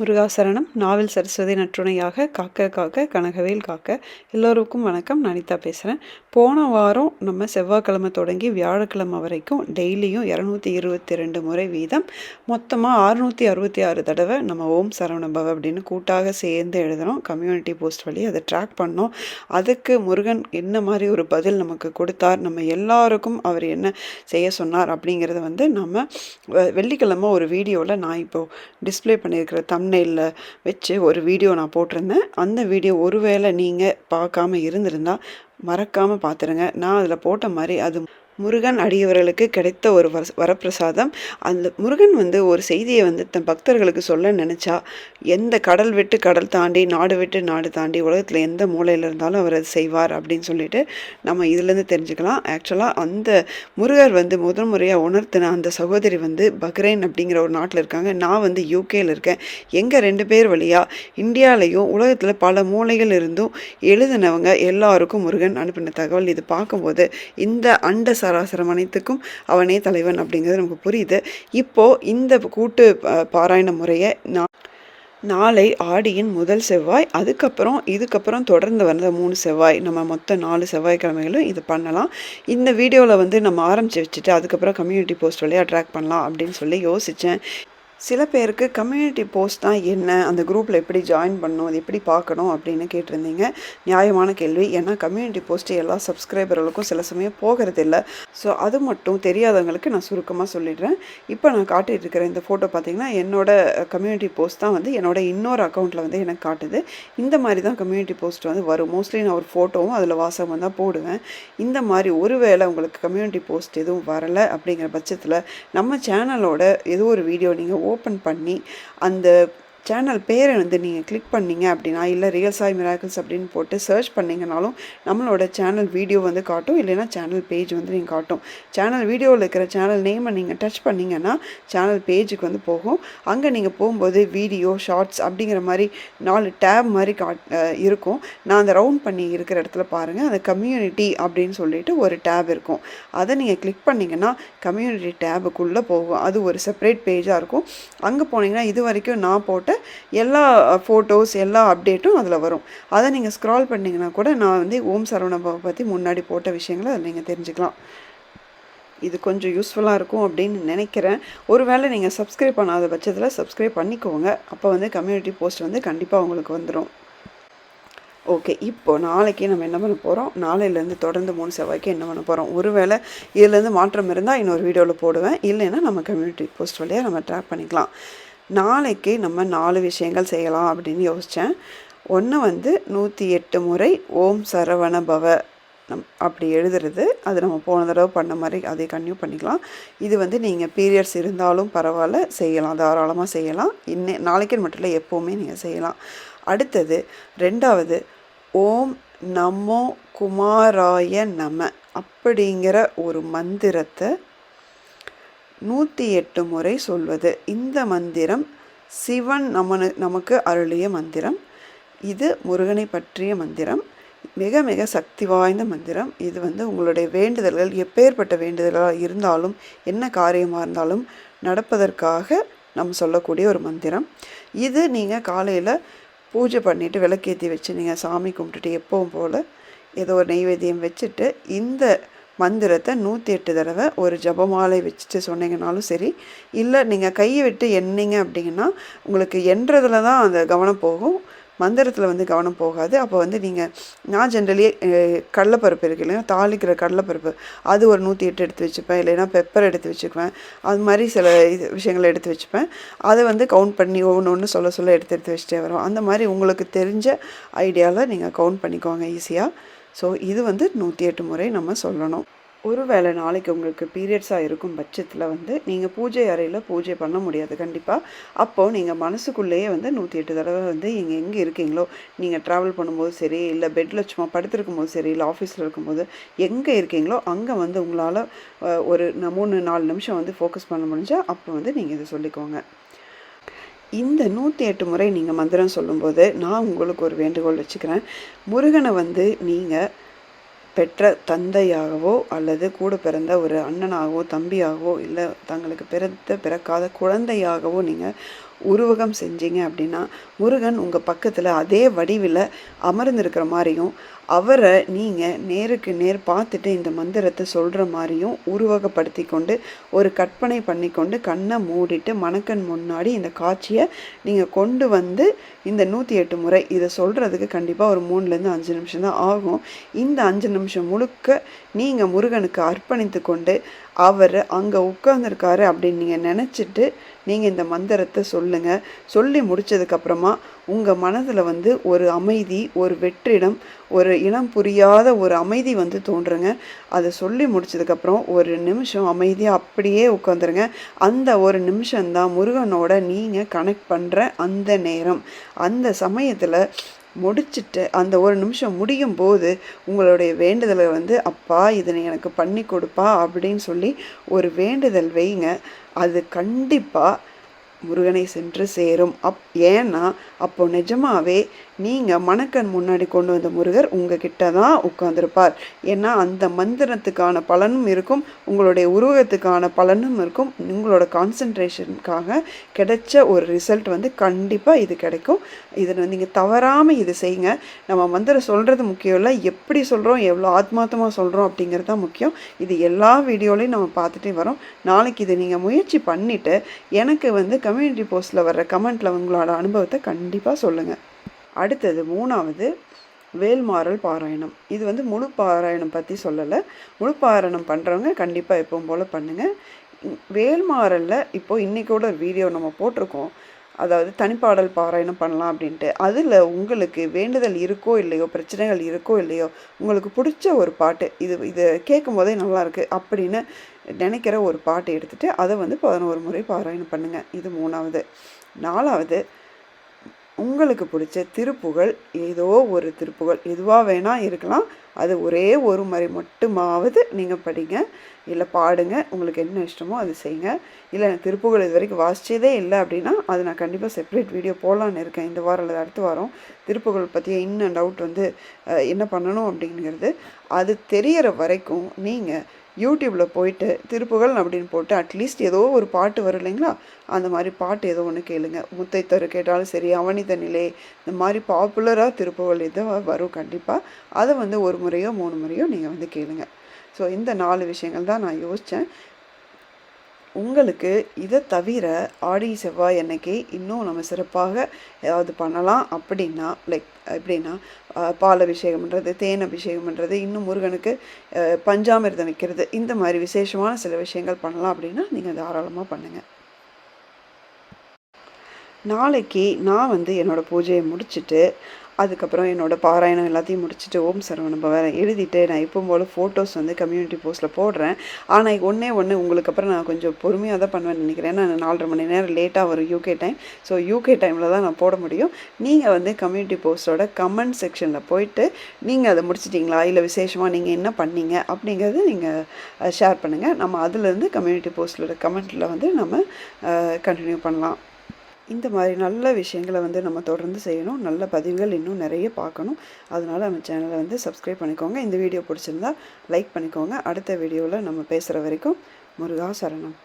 முருகாசரணம் நாவல் சரஸ்வதி நற்றுணையாக காக்க காக்க கனகவேல் காக்க. எல்லோருக்கும் வணக்கம். நனிதா பேசுகிறேன் போன வாரம் நம்ம செவ்வாய்க்கிழமை தொடங்கி வியாழக்கிழமை வரைக்கும் டெய்லியும் இரநூத்தி இருபத்தி ரெண்டு முறை வீதம். மொத்தமாக அறுநூற்றி அறுபத்தி ஆறு தடவை நம்ம ஓம் சரவணபவ அப்படின்னு கூட்டாக சேர்ந்து எழுதுகிறோம் கம்யூனிட்டி போஸ்ட் வழி அதை ட்ராக் பண்ணோம். அதுக்கு முருகன் என்ன மாதிரி ஒரு பதில் நமக்கு கொடுத்தார்? நம்ம எல்லாருக்கும் அவர் என்ன செய்ய சொன்னார் அப்படிங்கிறத வந்து நம்ம வெள்ளிக்கிழமை ஒரு வீடியோவில் நான் இப்போது டிஸ்பிளே பண்ணியிருக்கிற தம் தம்னெயிலில் வச்சு ஒரு வீடியோ நான் போட்டிருந்தேன். அந்த வீடியோ ஒருவேளை நீங்கள் பார்க்காம இருந்திருந்தால் மறக்காமல் பார்த்துருங்க. நான் அதில் போட்ட மாதிரி அது முருகன் அடியவர்களுக்கு கிடைத்த ஒரு வர வரப்பிரசாதம். அந்த முருகன் வந்து ஒரு செய்தியை வந்து தன் பக்தர்களுக்கு சொல்ல நினச்சா எந்த கடல் விட்டு கடல் தாண்டி நாடு விட்டு நாடு தாண்டி உலகத்தில் எந்த மூலையில் இருந்தாலும் அவர் அது செய்வார் அப்படின்னு சொல்லிட்டு நம்ம இதுலேருந்து தெரிஞ்சுக்கலாம். ஆக்சுவலாக அந்த முருகர் வந்து முதல் முறையாக உணர்த்தின அந்த சகோதரி வந்து பக்ரைன் அப்படிங்கிற ஒரு நாட்டில் இருக்காங்க. நான் வந்து யூகேயில் இருக்கேன். எங்கள் ரெண்டு பேர் வழியாக இந்தியாவிலையும் உலகத்தில் பல மூலைகள் இருந்தும் எழுதினவங்க எல்லாருக்கும் முருகன் அனுப்பின தகவல். இது பார்க்கும்போது இந்த அண்ட சராசரம் அனைத்துக்கும் அவனே தலைவன் அப்படிங்கிறது நமக்கு புரியுது. இப்போது இந்த கூட்டு பாராயண முறையை நான் நாளை ஆடியின் முதல் செவ்வாய் அதுக்கப்புறம் இதுக்கப்புறம் தொடர்ந்து வந்த மூணு செவ்வாய் நம்ம மொத்தம் நாலு செவ்வாய்க்கிழமைகளும் இது பண்ணலாம். இந்த வீடியோவில் வந்து நம்ம ஆரம்பித்து வச்சுட்டு அதுக்கப்புறம் கம்யூனிட்டி போஸ்ட் வழியாக ட்ராக் பண்ணலாம் அப்படின்னு சொல்லி யோசித்தேன் சில பேருக்கு கம்யூனிட்டி போஸ்ட் தான் என்ன அந்த குரூப்பில் எப்படி ஜாயின் பண்ணணும் அது எப்படி பார்க்கணும் அப்படின்னு கேட்டிருந்தீங்க. நியாயமான கேள்வி. ஏன்னா கம்யூனிட்டி போஸ்ட்டு எல்லா சப்ஸ்கிரைபர்களுக்கும் சில சமயம் போகிறதில்ல. ஸோ அது மட்டும் தெரியாதவங்களுக்கு நான் சுருக்கமாக சொல்லிடுறேன். இப்போ நான் காட்டிகிட்டு இருக்கிற இந்த ஃபோட்டோ பார்த்தீங்கன்னா என்னோட கம்யூனிட்டி போஸ்ட் தான் வந்து என்னோட இன்னொரு அக்கௌண்ட்டில் வந்து எனக்கு காட்டுது. இந்த மாதிரி தான் கம்யூனிட்டி போஸ்ட் வந்து வரும். மோஸ்ட்லி நான் ஒரு ஃபோட்டோவும் அதில் வாசகம் தான் போடுவேன். இந்த மாதிரி ஒருவேளை உங்களுக்கு கம்யூனிட்டி போஸ்ட் எதுவும் வரலை அப்படிங்கிற பட்சத்தில் நம்ம சேனலோட ஏதோ ஒரு வீடியோ நீங்கள் ஓப்பன் பண்ணி அந்த சேனல் பேரை வந்து நீங்கள் கிளிக் பண்ணிங்க அப்படின்னா இல்லை ரியல் சாய் மிராக்கிள்ஸ் அப்படின்னு போட்டு சர்ச் பண்ணிங்கனாலும் நம்மளோட சேனல் வீடியோ வந்து காட்டும் இல்லைன்னா சேனல் பேஜ் வந்து நீங்கள் காட்டும். சேனல் வீடியோவில் இருக்கிற சேனல் நேமை நீங்கள் டச் பண்ணிங்கன்னா சேனல் பேஜுக்கு வந்து போகும். அங்கே நீங்கள் போகும்போது வீடியோ ஷார்ட்ஸ் அப்படிங்கிற மாதிரி நாலு டேப் மாதிரி காட் இருக்கும். நான் அந்த ரவுண்ட் பண்ணி இருக்கிற இடத்துல பாருங்கள் அந்த கம்யூனிட்டி அப்படின்னு சொல்லிட்டு ஒரு டேப் இருக்கும். அதை நீங்கள் கிளிக் பண்ணிங்கன்னா கம்யூனிட்டி டேபுக்குள்ளே போகும். அது ஒரு செப்பரேட் பேஜாக இருக்கும். அங்கே போனீங்கன்னா இது வரைக்கும் நான் போட்ட எல்லா ஃபோட்டோஸ் எல்லா அப்டேட்டும் அதில் வரும். அதை நீங்கள் ஸ்க்ரால் பண்ணிங்கன்னா கூட நான் வந்து ஓம் சரவணபாவை பற்றி முன்னாடி போட்ட விஷயங்களை அதை நீங்கள் தெரிஞ்சுக்கலாம். இது கொஞ்சம் யூஸ்ஃபுல்லாக இருக்கும் அப்படின்னு நினைக்கிறேன். ஒருவேளை நீங்கள் சப்ஸ்கிரைப் பண்ணாத பட்சத்தில் சப்ஸ்கிரைப் பண்ணிக்கோங்க. அப்போ வந்து கம்யூனிட்டி போஸ்ட் வந்து கண்டிப்பாக உங்களுக்கு வந்துடும் ஓகே இப்போ நாளைக்கு நம்ம என்ன பண்ண போகிறோம் நாளையிலேருந்து தொடர்ந்து மூணு செவ்வாய்க்கு என்ன பண்ண போகிறோம் ஒருவேளை இதுலேருந்து மாற்றம் இருந்தால் இன்னொரு வீடியோவில் போடுவேன். இல்லைன்னா நம்ம கம்யூனிட்டி போஸ்ட் வழியாக நம்ம ட்ராக் பண்ணிக்கலாம். நாளைக்கு நம்ம நாலு விஷயங்கள் செய்யலாம் அப்படின்னு யோசித்தேன் ஒன்று வந்து நூற்றி எட்டு முறை ஓம் சரவண பவ நம் அப்படி எழுதுறது. அது நம்ம போன தடவை பண்ண மாதிரி அதை கன்யூ பண்ணிக்கலாம். இது வந்து நீங்கள் பீரியட்ஸ் இருந்தாலும் பரவாயில்ல செய்யலாம் தாராளமாக செய்யலாம். இன்னே நாளைக்கு மட்டும் இல்லை எப்போவுமே நீங்கள் செய்யலாம். அடுத்தது ரெண்டாவது ஓம் நமோ குமாராய நம அப்படிங்கிற ஒரு மந்திரத்தை நூற்றி எட்டு முறை சொல்வது. இந்த மந்திரம் சிவன் நமனு நமக்கு அருளிய மந்திரம். இது முருகனை பற்றிய மந்திரம். மிக மிக சக்தி வாய்ந்த மந்திரம். இது வந்து உங்களுடைய வேண்டுதல்கள் எப்பேற்பட்ட வேண்டுதல்களாக இருந்தாலும் என்ன காரியமாக இருந்தாலும் நடப்பதற்காக நம்ம சொல்லக்கூடிய ஒரு மந்திரம். இது நீங்கள் காலையில் பூஜை பண்ணிவிட்டு விளக்கேற்றி வச்சு நீங்கள் சாமி கும்பிட்டுட்டு எப்பவும் போல் ஏதோ ஒரு நெய்வேத்தியம் வச்சுட்டு இந்த மந்திரத்தை நூற்றி எட்டு தடவை ஒரு ஜபமாலை வச்சுட்டு சொன்னீங்கனாலும் சரி இல்லை நீங்கள் கையை விட்டு எண்ணீங்க அப்படிங்கன்னா உங்களுக்கு எண்றதுல தான் அந்த கவனம் போகும். மந்திரத்தில் வந்து கவனம் போகாது. அப்போ வந்து நீங்கள் நான் ஜென்ரலி கடலைப்பருப்பு இருக்கு இல்லையா தாளிக்கிற கடலைப்பருப்பு அது ஒரு நூற்றி எட்டு எடுத்து வச்சுப்பேன். இல்லைன்னா பெப்பர் எடுத்து வச்சுக்குவேன். அது மாதிரி சில இது விஷயங்களை எடுத்து வச்சுப்பேன். அதை வந்து கவுண்ட் பண்ணி ஒன்று ஒன்று சொல்ல சொல்ல எடுத்து எடுத்து வச்சுட்டே வரும் அந்த மாதிரி உங்களுக்கு தெரிஞ்ச ஐடியாவில் நீங்கள் கவுண்ட் பண்ணிக்கோங்க ஈஸியாக ஸோ இது வந்து நூற்றி எட்டு முறை நம்ம சொல்லணும். ஒரு வேளை நாளைக்கு உங்களுக்கு பீரியட்ஸாக இருக்கும் பட்சத்தில் வந்து நீங்கள் பூஜை அறையில் பூஜை பண்ண முடியாது கண்டிப்பாக அப்போது நீங்கள் மனசுக்குள்ளேயே வந்து நூற்றி எட்டு தடவை வந்து இங்கே எங்கே இருக்கீங்களோ நீங்கள் ட்ராவல் பண்ணும்போது சரி இல்லை பெட்டில் சும்மா படுத்திருக்கும் போது சரி இல்லை ஆஃபீஸில் இருக்கும்போது எங்கே இருக்கீங்களோ அங்கே வந்து உங்களால் ஒரு மூணு நாலு நிமிஷம் வந்து ஃபோக்கஸ் பண்ண முடிஞ்சால் அப்போ வந்து நீங்கள் இதை சொல்லிக்கோங்க. இந்த நூற்றி எட்டு முறை நீங்கள் மந்திரம் சொல்லும்போது நான் உங்களுக்கு ஒரு வேண்டுகோள் வச்சுக்கிறேன். முருகனை வந்து நீங்கள் பெற்ற தந்தையாகவோ அல்லது கூட பிறந்த ஒரு அண்ணனாகவோ தம்பியாகவோ இல்லை தங்களுக்கு பிறந்த பிறக்காத குழந்தையாகவோ நீங்கள் உருவகம் செஞ்சீங்க அப்படின்னா முருகன் உங்கள் பக்கத்தில் அதே வடிவில் அமர்ந்திருக்கிற மாதிரியும் அவரை நீங்கள் நேருக்கு நேர் பார்த்துட்டு இந்த மந்திரத்தை சொல்கிற மாதிரியும் உருவகப்படுத்தி கொண்டு ஒரு கற்பனை பண்ணி கொண்டு கண்ணை மூடிட்டு மணக்கண் முன்னாடி இந்த காட்சியை நீங்கள் கொண்டு வந்து இந்த நூற்றி எட்டு முறை இதை சொல்கிறதுக்கு கண்டிப்பாக ஒரு மூணுலேருந்து அஞ்சு நிமிஷம் தான் ஆகும். இந்த அஞ்சு நிமிஷம் முழுக்க நீங்கள் முருகனுக்கு அர்ப்பணித்து கொண்டு அவர் அங்கே உட்காந்துருக்காரு அப்படின்னு நீங்கள் நினச்சிட்டு நீங்கள் இந்த மந்திரத்தை சொல்லுங்கள் சொல்லி முடித்ததுக்கப்புறமா உங்கள் மனதில் வந்து ஒரு அமைதி ஒரு வெற்றிடம் ஒரு இனம் புரியாத ஒரு அமைதி வந்து தோன்றுங்க. அதை சொல்லி முடிச்சதுக்கப்புறம் ஒரு நிமிஷம் அமைதியாக அப்படியே உட்காந்துருங்க அந்த ஒரு நிமிஷம்தான் முருகனோட நீங்கள் கனெக்ட் பண்ணுற அந்த நேரம். அந்த சமயத்தில் முடிச்சுட்டு அந்த ஒரு நிமிஷம் முடியும் போது உங்களுடைய வேண்டுதலை வந்து அப்பா இதனை எனக்கு பண்ணி கொடுப்பா அப்படின்னு சொல்லி ஒரு வேண்டுதல் வைங்க. அது கண்டிப்பாக முருகனை சென்று சேரும். அப் ஏன்னா அப்போ நிஜமாவே நீங்கள் மணக்கண் முன்னாடி கொண்டு வந்த முருகர் உங்ககிட்ட தான் உட்காந்துருப்பார் ஏன்னா அந்த மந்திரத்துக்கான பலனும் இருக்கும் உங்களுடைய உருவகத்துக்கான பலனும் இருக்கும். உங்களோட கான்சன்ட்ரேஷனுக்காக கிடைச்ச ஒரு ரிசல்ட் வந்து கண்டிப்பாக இது கிடைக்கும். இதில் நீங்கள் தவறாமல் இது செய்யுங்க. நம்ம மந்திரம் சொல்கிறது முக்கியம் இல்லை. எப்படி சொல்கிறோம் எவ்வளோ ஆத்மார்த்தமாக சொல்கிறோம் அப்படிங்கிறது தான் முக்கியம். இது எல்லா வீடியோலையும் நம்ம பார்த்துட்டே வரோம். நாளைக்கு இதை நீங்கள் முயற்சி பண்ணிவிட்டு எனக்கு வந்து கம்யூனிட்டி போஸ்ட்டில் வர்ற கமெண்ட்டில் உங்களோட அனுபவத்தை கண்டிப்பாக சொல்லுங்கள் அடுத்தது மூணாவது வேல்மாறல் பாராயணம். இது வந்து முழு பாராயணம் பற்றி சொல்லலை. முழு பாராயணம் பண்ணுறவங்க கண்டிப்பாக எப்பவும் போல் பண்ணுங்கள் வேல்மாறலில் இப்போது இன்றைக்கூட ஒரு வீடியோ நம்ம போட்டிருக்கோம். அதாவது தனிப்பாடல் பாராயணம் பண்ணலாம் அப்படின்ட்டு. அதில் உங்களுக்கு வேண்டுதல் இருக்கோ இல்லையோ பிரச்சனைகள் இருக்கோ இல்லையோ உங்களுக்கு பிடிச்ச ஒரு பாட்டு இது இதை கேட்கும் போதே நல்லாயிருக்கு அப்படின்னு நினைக்கிற ஒரு பாட்டு எடுத்துகிட்டு அதை வந்து பதினோரு முறை பாராயணம் பண்ணுங்கள் இது மூணாவது. நாலாவது உங்களுக்கு பிடிச்ச திருப்புகழ் ஏதோ ஒரு திருப்புகழ் எதுவாக வேணால் இருக்கலாம். அது ஒரே ஒரு முறை மட்டுமாவது நீங்கள் படிங்க. இல்லை பாடுங்க. உங்களுக்கு என்ன இஷ்டமோ அது செய்யுங்க. இல்லை திருப்புகழ் இது வரைக்கும் வாசித்ததே இல்லை அப்படின்னா அது நான் கண்டிப்பாக செப்பரேட் வீடியோ போடலான்னு இருக்கேன். இந்த வாரம் அல்லது அடுத்த வாரம் திருப்புகள் பற்றிய இன்னும் டவுட் வந்து என்ன பண்ணணும் அப்படிங்கிறது அது தெரியற வரைக்கும் நீங்கள் யூடியூப்பில் போயிட்டு திருப்புகழ் அப்படின்னு போட்டு அட்லீஸ்ட் ஏதோ ஒரு பாட்டு வரும் இல்லைங்களா? அந்த மாதிரி பாட்டு ஏதோ ஒன்று கேளுங்க. முத்தைத்தர் கேட்டாலும் சரி அவனித நிலை இந்த மாதிரி பாப்புலராக திருப்புகள் எதோ வரும் கண்டிப்பாக அதை வந்து ஒரு முறையோ மூணு முறையோ நீங்கள் வந்து கேளுங்க. ஸோ இந்த நாலு விஷயங்கள் தான் நான் யோசித்தேன் உங்களுக்கு இதை தவிர ஆடி செவ்வாய் அன்னைக்கு இன்னும் நம்ம சிறப்பாக ஏதாவது பண்ணலாம் அப்படின்னா லைக் எப்படின்னா பால் அபிஷேகம் பண்ணுறது தேன் அபிஷேகம் பண்ணுறது இன்னும் முருகனுக்கு பஞ்சாமிர்தம் வைக்கிறது இந்த மாதிரி விசேஷமான சில விஷயங்கள் பண்ணலாம் அப்படின்னா நீங்கள் தாராளமாக பண்ணுங்கள் நாளைக்கு நான் வந்து என்னோடய பூஜையை முடிச்சுட்டு அதுக்கப்புறம் என்னோடய பாராயணம் எல்லாத்தையும் முடிச்சுட்டு ஓம் சரவணம் வேறு எழுதிட்டு நான் இப்போ போல் ஃபோட்டோஸ் வந்து கம்யூனிட்டி போஸ்ட்டில் போடுறேன். ஆனால் ஒன்றே ஒன்று உங்களுக்கு அப்புறம் நான் கொஞ்சம் பொறுமையாக தான் பண்ணுவேன் நினைக்கிறேன். நான் நாலரை மணி நேரம் லேட்டாக வரும் யூகே டைம் ஸோ யூகே டைமில் தான் நான் போட முடியும். நீங்கள் வந்து கம்யூனிட்டி போஸ்ட்டோட கமெண்ட் செக்ஷனில் போயிட்டு நீங்கள் அதை முடிச்சிட்டிங்களா? இல்லை விசேஷமாக நீங்கள் என்ன பண்ணீங்க? அப்படிங்கிறது நீங்கள் ஷேர் பண்ணுங்கள் நம்ம அதுலேருந்து கம்யூனிட்டி போஸ்ட்டோட கமெண்ட்டில் வந்து நம்ம கண்டினியூ பண்ணலாம். இந்த மாதிரி நல்ல விஷயங்களை வந்து நம்ம தொடர்ந்து செய்யணும். நல்ல பதிவுகள் இன்னும் நிறைய பார்க்கணும். அதனால் நம்ம சேனலை வந்து சப்ஸ்கிரைப் பண்ணிக்கோங்க. இந்த வீடியோ பிடிச்சிருந்தா லைக் பண்ணிக்கோங்க. அடுத்த வீடியோவில் நம்ம பேசுகிற வரைக்கும் முருகா சரணம்.